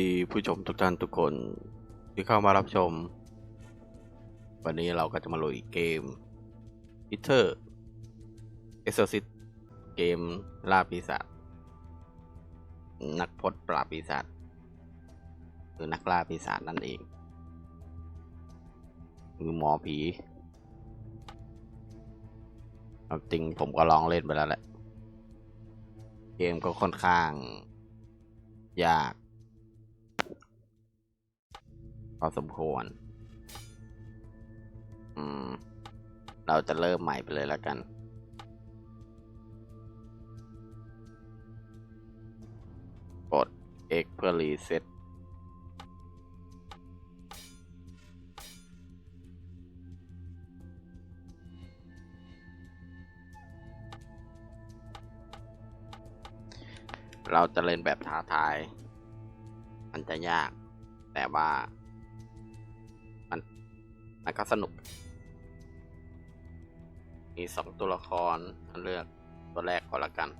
ดีผู้ชมทุกท่านทุกคนที่เข้ามารับชม วันนี้เราก็จะมาลุยเกม i t e r e x o r c i s เกมล่าปีศาจนักพจน์ปราบปีศาจหรือนักล่าปีศาจนั่นเองหรือหมอผีจริงผมก็ลองเล่นไปแล้วแหละ เกมก็ค่อนข้าง ยาก พอสมควร อืม เราจะเริ่มใหม่ไปเลยแล้วกัน กด X เพื่อรีเซ็ตเราจะเล่นแบบท้าทาย มันจะยาก แต่ว่า มันก็สนุก มีสองตัวละครเลือกตัวแรกก่อนละกัน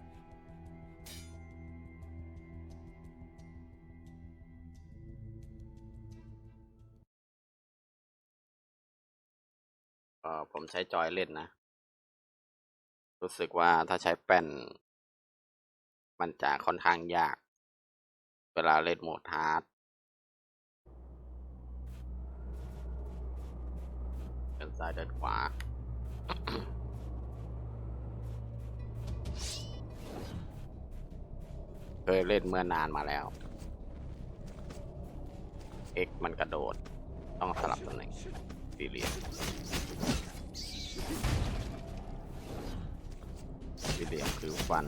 ผมใช้จอยเล่นนะ รู้สึกว่าถ้าใช้แป้น มันจะค่อนข้างยาก เวลาเล่นโหมดฮาร์ดเดิน ซ้ายเดินขวา เคยเล่นเมื่อนานมาแล้ว X มันกระโดด ต้องสลับตำแหน่งสี่เหลี่ยมสี่เหลี่ยมคือฟัน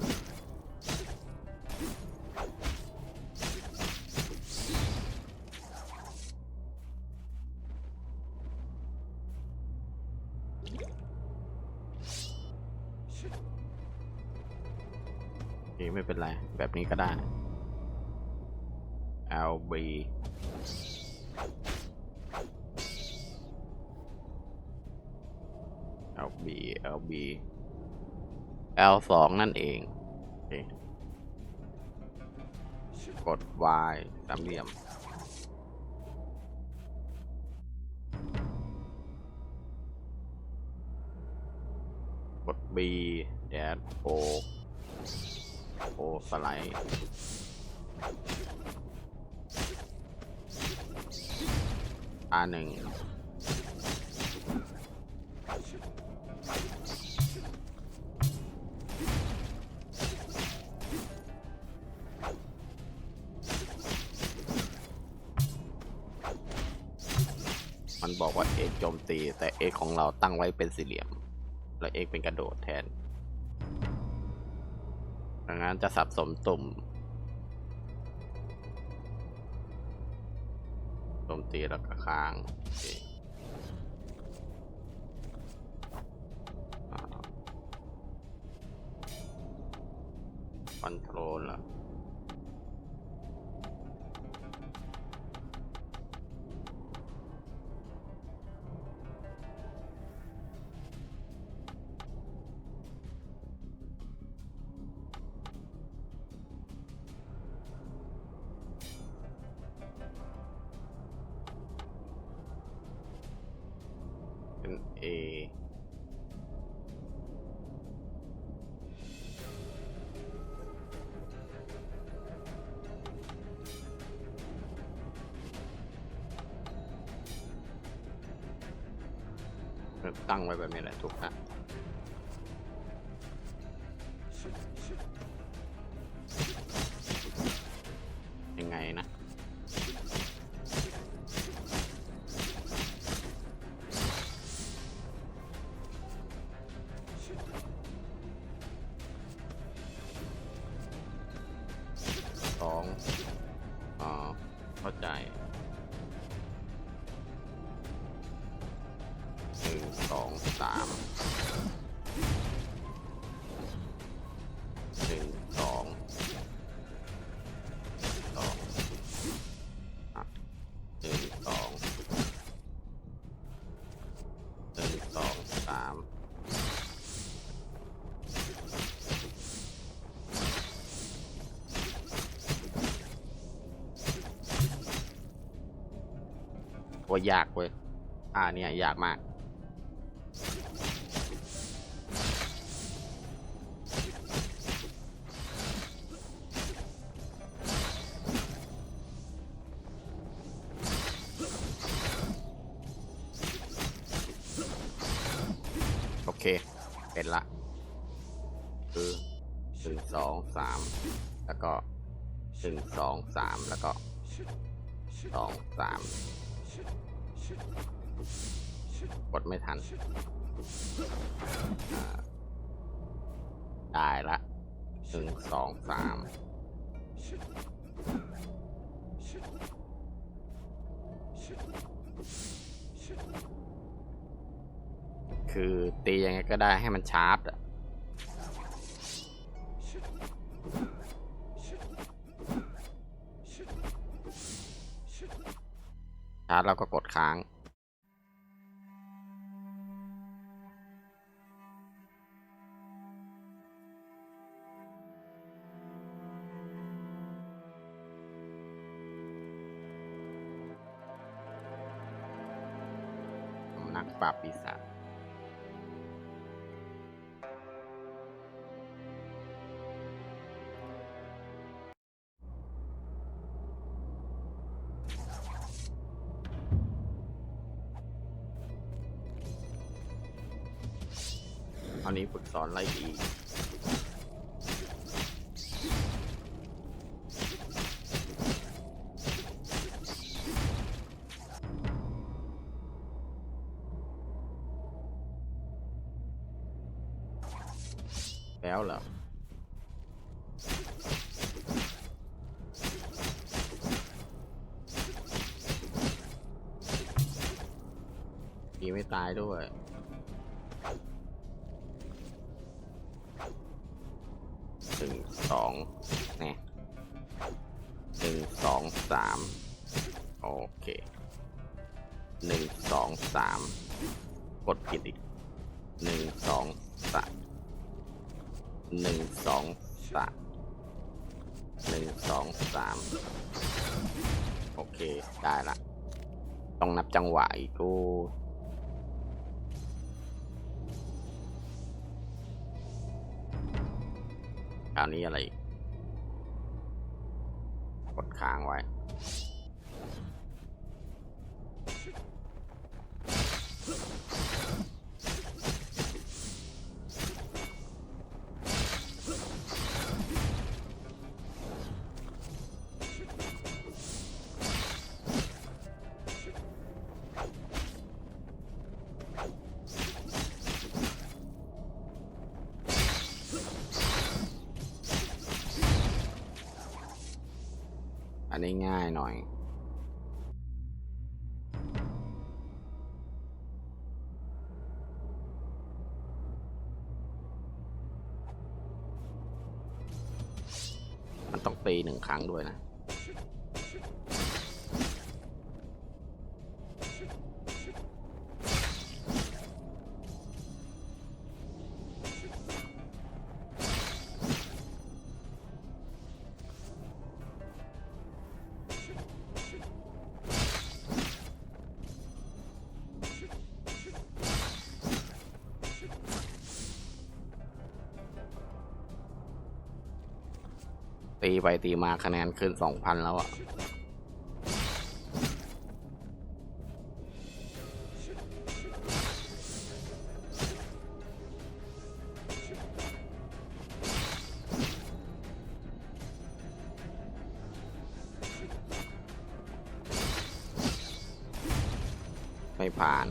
เป็นไร แบบนี้ก็ได้ LB LB LB L สองนั่นเอง กด Y สามเหลี่ยม กด B แดดโ O โอ้สไลด์อาหนึ่งมันบอกว่าเอกโจมตี แต่เอกของเราตั้งไว้เป็นสี่เหลี่ยม แล้วเอกเป็นกระโดดแทน ดังนั้นจะสับสมตุ่มตุ่มตีแล้วก็ค้างโอเค ตั้งไว้แบบนี้แหละถูกฮะ ว่ายากเว้ย อ่าเนี่ยยากมาก โอเค เป็นละ คือหนึ่งสองสามแล้วก็หนึ่งสองสามแล้วก็สองสาม กดไม่ทันอ่าได้ละหนึ่งสองสามคือตียังไงก็ได้ให้มันชาร์จอะ ชาร์จแล้วก็กดค้าง อันนี้ฝึกสอนไล่ตี กดผิดอีกหนึ่งสองสามหนึ่งสองสามหนึ่งสองสามโอเค ได้ละ ต้องนับจังหวะอีกกูคราวนี้อะไร กดค้างไว้อั ตีหนึ่งครั้งด้วยนะ ตีไปตีมาคะแนนขึ้นสองพันแล้วอะไม่ผ่าน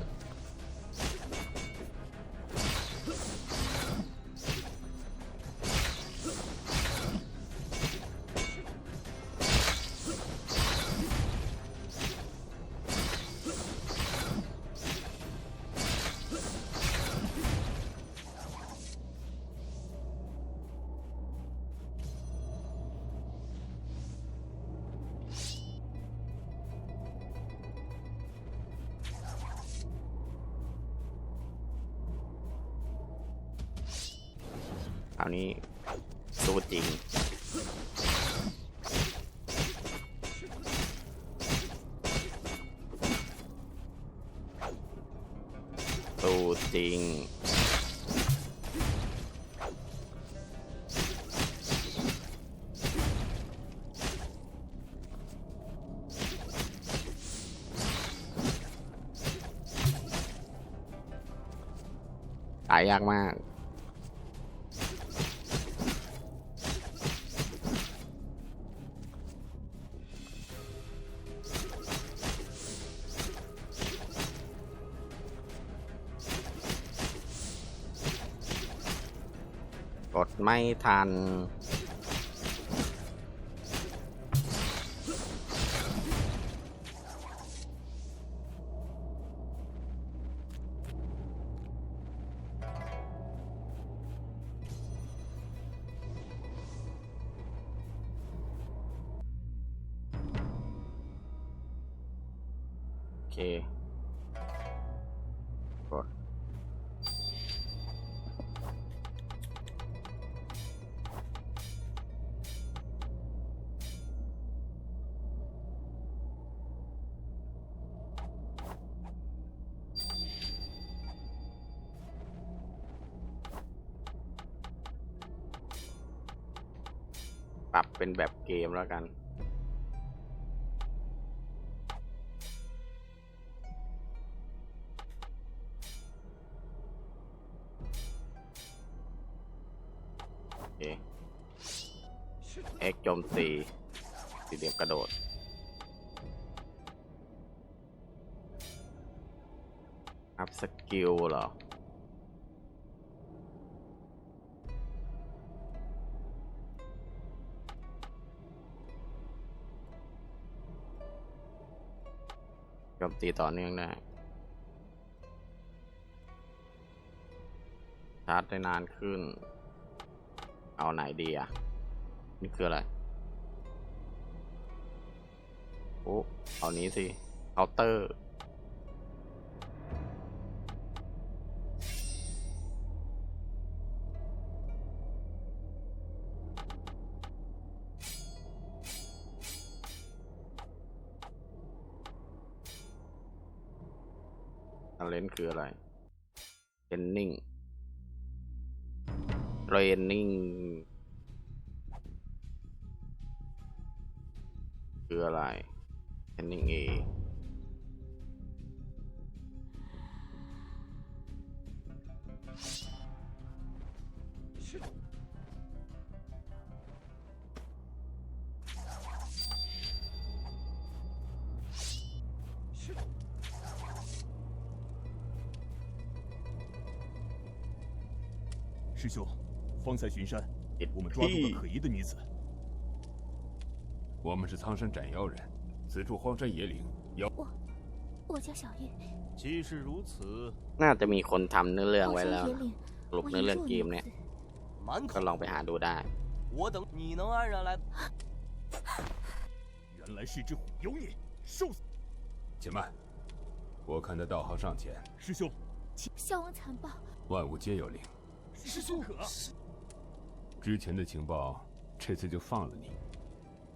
ตูจริง ตายยากมาก ไม่ทัน โอเค เป็นแบบเกมแล้วกันโอเค X โจมตีสี่เหลี่ยมกระโดดอัพสกิลเหรอ จมตีต่อเนื่องได้ชาร์จได้นานขึ้น เอาไหนดีอะ นี่คืออะไร โอ้เอานี้สิเคาน์เตอร์ คืออะไรเทรนนิ่งเรนนิ่งคืออะไรเรนนิ่งเอ 方才巡山， ติด 我们抓住 ที่ 了可疑的女子。我们是苍山斩妖人，此处荒山野岭，妖我叫小玉，既是如此， น่าจะมีคนทำเนื้อเรื่อง 荒 ไว้ 山 แล้ว 野 นะ 岭， สรุป 我 เนื้อ 一 เรื่อง 弱 เกม 女 เนี่ย 子，满 ก็ 口 ลองไปหาดูได้ 我等你能安然来。原来是只虎妖孽，受死！且慢，我看得道行尚浅，师兄，孝王残暴，万物皆有灵。师兄可？ 之前的情报，这次就放了你。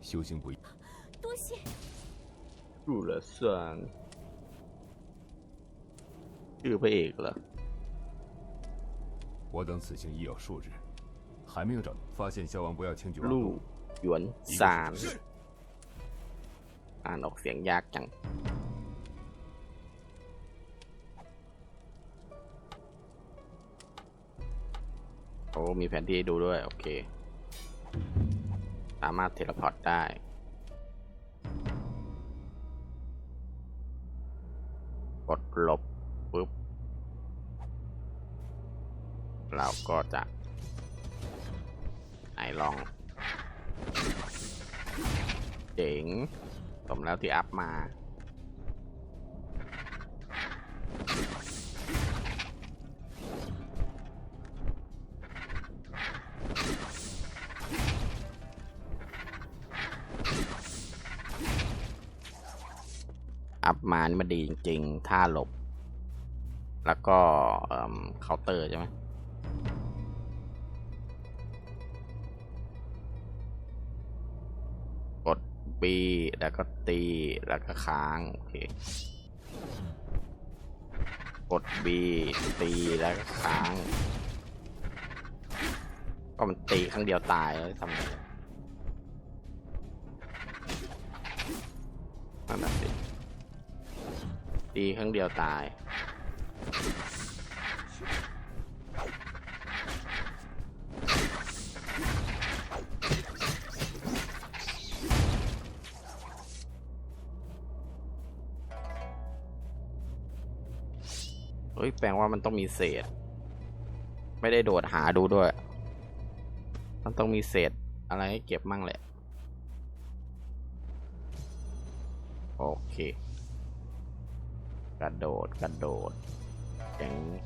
修行不易，多谢。入了算ชื่อพระเอกเหรอ 我等此行已有数日，还没有找发现萧王，不要轻举妄 ลู่ 动。 หยวน 一 ซาน 个是 อ่านออกเสียงยากจัง มีแผนที่ดูด้วย โอเค สามารถเทเลพอร์ตได้กดหลบปุ๊บ เราก็จะไหนลอง เจ๋งสมแล้วที่อัพมา อัพมานี่มันดีจริง ๆ ท่าหลบ แล้วก็เคาน์เตอร์ใช่ไหมกด B แล้วก็ตี แล้วก็ค้าง โอเค กด B ตีแล้วก็ค้าง ก็มันตีครั้งเดียวตายแล้วทำไงนั่นน่ะ ตีครั้งเดียวตาย เฮ้ย แปลว่ามันต้องมีเศษ ไม่ได้โดดหาดูด้วย มันต้องมีเศษอะไรให้เก็บมั่งแหละ โอเค กระโดดกระโดดอย่างนี้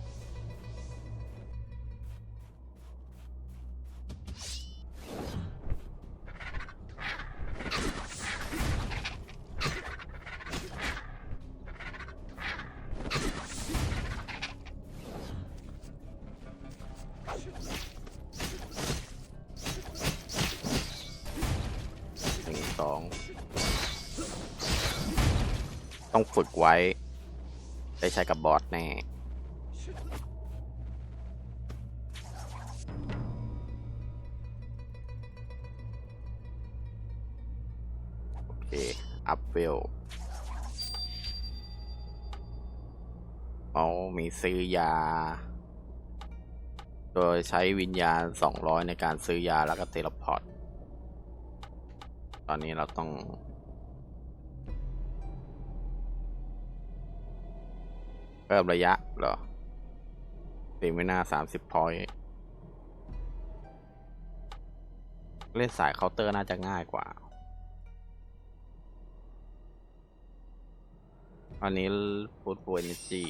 หนึ่งสองต้องฝึกไว้ ได้ใช้กับบอสแน่โอเค อัพเวลเอามีซื้อยา โดยใช้วิญญาณ 200 ในการซื้อยาแล้วก็เทเลพอร์ต ตอนนี้เราต้อง เพิ่มระยะเหรอตีไม่น่าสามสิบพอยเล่นสายเคาน์เตอร์น่าจะง่ายกว่า อันนี้ฟูดฟูเอเนจี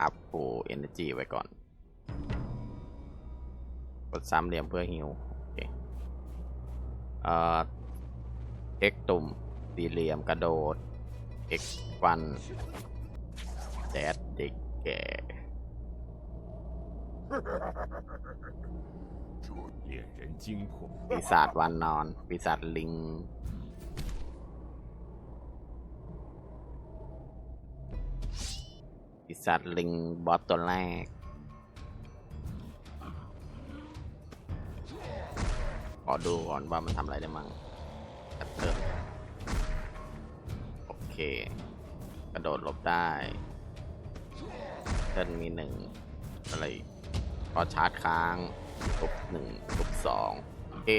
อัพฟูเอเนจีไว้ก่อน กดสามเหลี่ยมเพื่อฮิวโอเคเอ่อเอ็กตุ่มสี่เหลี่ยมกระโดด เอ็กฟันแดดเด็กแก่ 猎人精魄， ปีศาจวันนอน ปีศาจลิง ปีศาจลิง บอสตัวแรก ขอดูก่อนว่ามันทำอะไรได้มั่งแอปเติมโอ เค กระโดดหลบได้เทินมีหนึ่งอะไรพอชาร์จค้างทุบหนึ่งทุบสองโอเค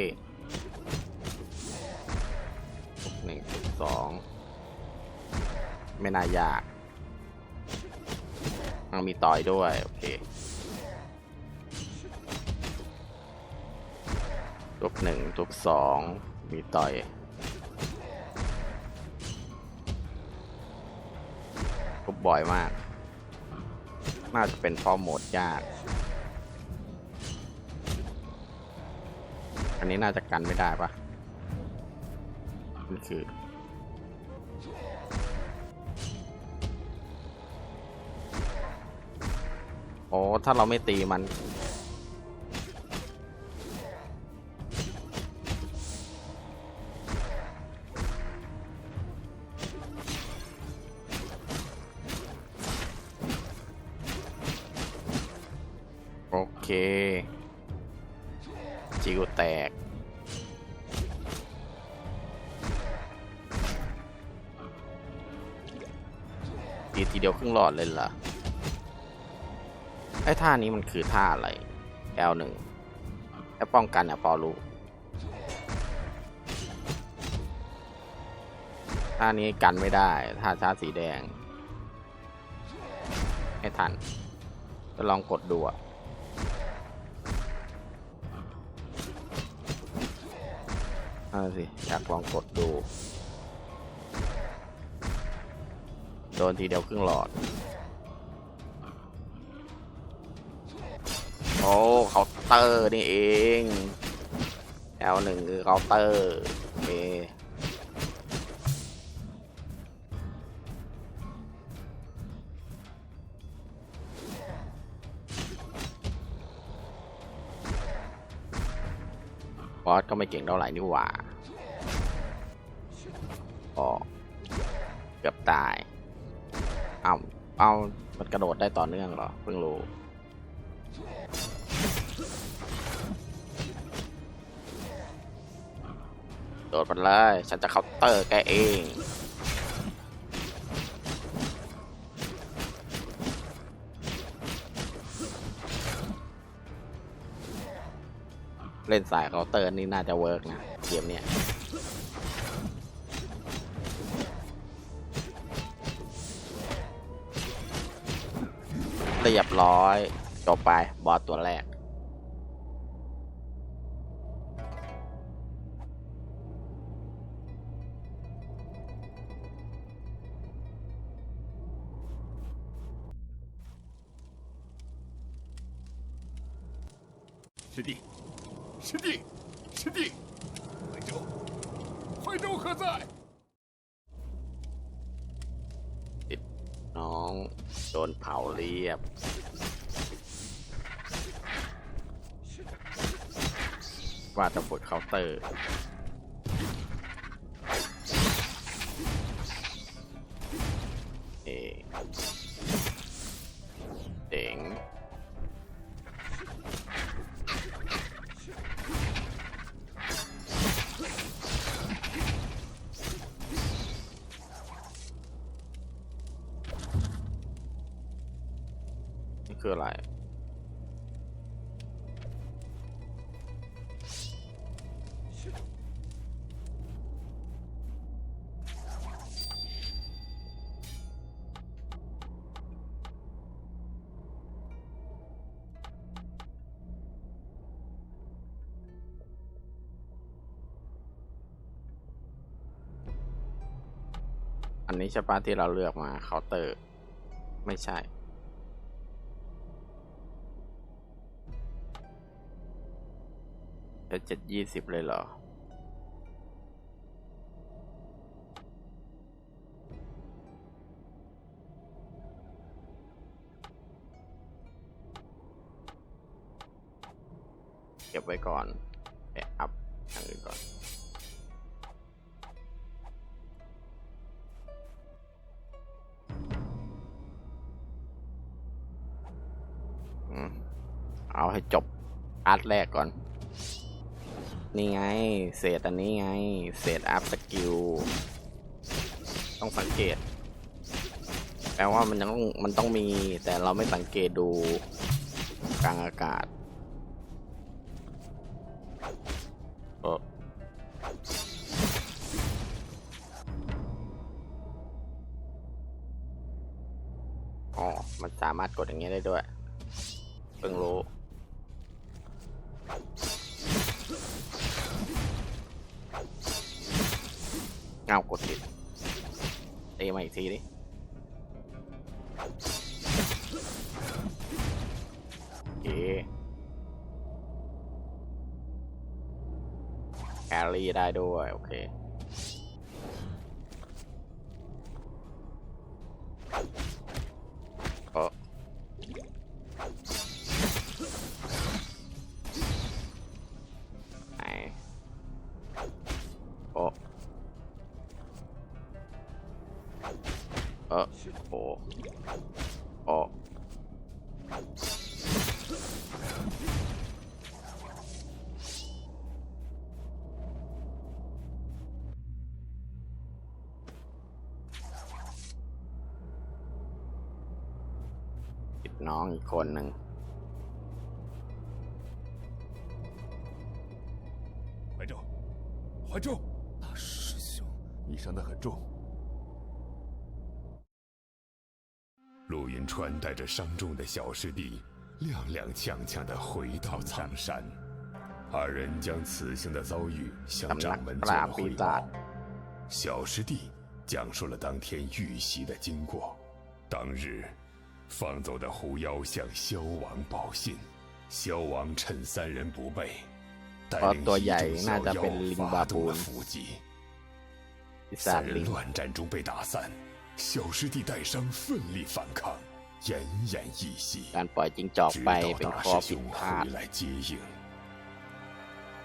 ทุบหนึ่งทุบสองไม่น่ายากมันมีต่อยด้วย โอเคทุบหนึ่งทุบสองมีต่อย บ่อยมาก น่าจะเป็นเพราะโหมดยาก อันนี้น่าจะกันไม่ได้ปะนี่คือโอ้ถ้าเราไม่ตีมัน อดเลยเหรอ ไอ้ท่านี้มันคือท่าอะไร L1 ไอ้ป้องกันอะพอรู้ท่านี้กันไม่ได้ท่าชาสีแดง ให้ทันจะลองกดดูอะนั่นสิ อยากลองกดดู โดนทีเดียวครึ่งหลอด อ้เคาน์เตอร์นี่เอง L1 คือเคาน์เตอร์โอบอสก็ไม่เก่งเท่าไหร่นี่หว่าอ๋อเกือบตาย เอ้าเอามันกระโดดได้ต่อเนื่องเหรอ เพิ่งรู้ ดดมันเลยฉันจะเคาน์เตอร์แกเองเล่นสายเคาน์เตอร์นี่น่าจะเวิร์กนะเกมเนี้ยเรียบร้อยจบไปบอสตัวแรก ว่าจะปลดเคาน์เตอร์ อันนี้ใช่ปะที่เราเลือกมาเคาน์เตอร์ ไม่ใช่ จะเจ็ดยี่สิบเลยเหรอ เก็บไว้ก่อนาร์ตแรกก่อน นี่ไง เศษอันนี้ไง เศษอัพสกิล ต้องสังเกต แปลว่ามันยังต้องมันต้องมี แต่เราไม่สังเกตดูกลางอากาศเอออ๋อ มันสามารถกดอย่างเงี้ได้ด้วย เพิ่งรู้ เงากดผิดตีมาอีกทีดิโอเคแครี่ได้ด้วย โอเคเออไหนโอ้ เออโอ้โอ้ปิดน้องอีกคนหนึ่ง 怀州，怀州，大师兄，你伤得很重。 穿戴着伤重的小师弟，踉踉跄跄地回到苍山。二人将此行的遭遇向掌门做了汇报。小师弟讲述了当天遇袭的经过。当日，放走的狐妖向萧王报信，萧王趁三人不备，带领一众小妖发动了伏击。三人乱战中被打散，小师弟带伤奋力反抗。奄奄一息， การปล่อยจิงจอก 直 ไป 到 เป็น 大 ข้อ 师 ผิด 兄 พลาด 回来接应。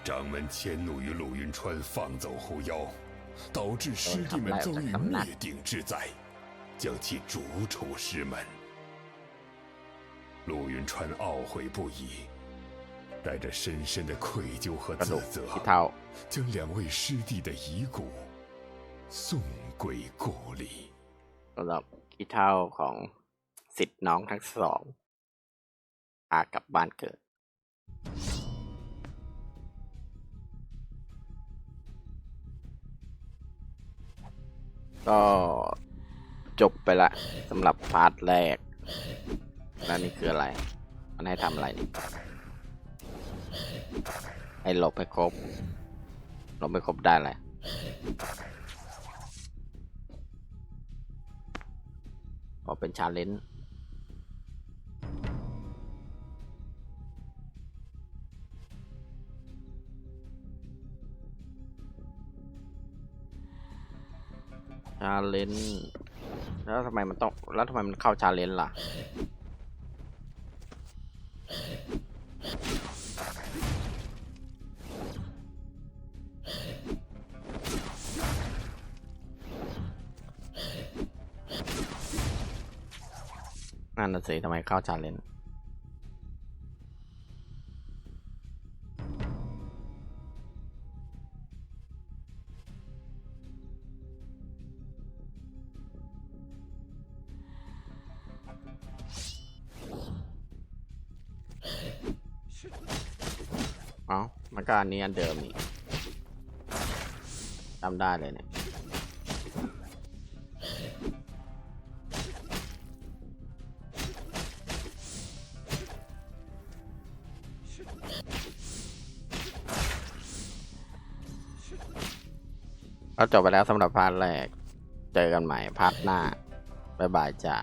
掌门迁怒于鲁云川放走狐妖，导致师弟们遭遇灭顶之灾。 将其逐出师门。陆云川懊悔不已，带着深深的愧疚和 กระดู 自 ก 责， ที่เท่า 将两位师弟的遗骨送归故里。 สำหรับที่เท่าของ สิทธิ์น้องทั้งสองพากลับบ้านเกิด ก็จบไปละสำหรับพาร์ทแรก แล้วนี่คืออะไร มันให้ทำอะไรนี่ให้หลบให้ครบหลบไม่ครบได้แหละไรอ๋อเป็นชาเลนจ์าเลนจ์แล้วทำไมมันต้อง แล้วทำไมมันเข้าชาเลนจ์ล่ะ นั่นน่ะสิทำไมเข้าชาเลนจ์ อ้ามันก็อันนี้อันเดิมนี่จำได้เลยเนี่ยก็จบไปแล้วสำหรับพาร์ทแรก เจอกันใหม่พาร์ทหน้า บ๊ายบายจ้า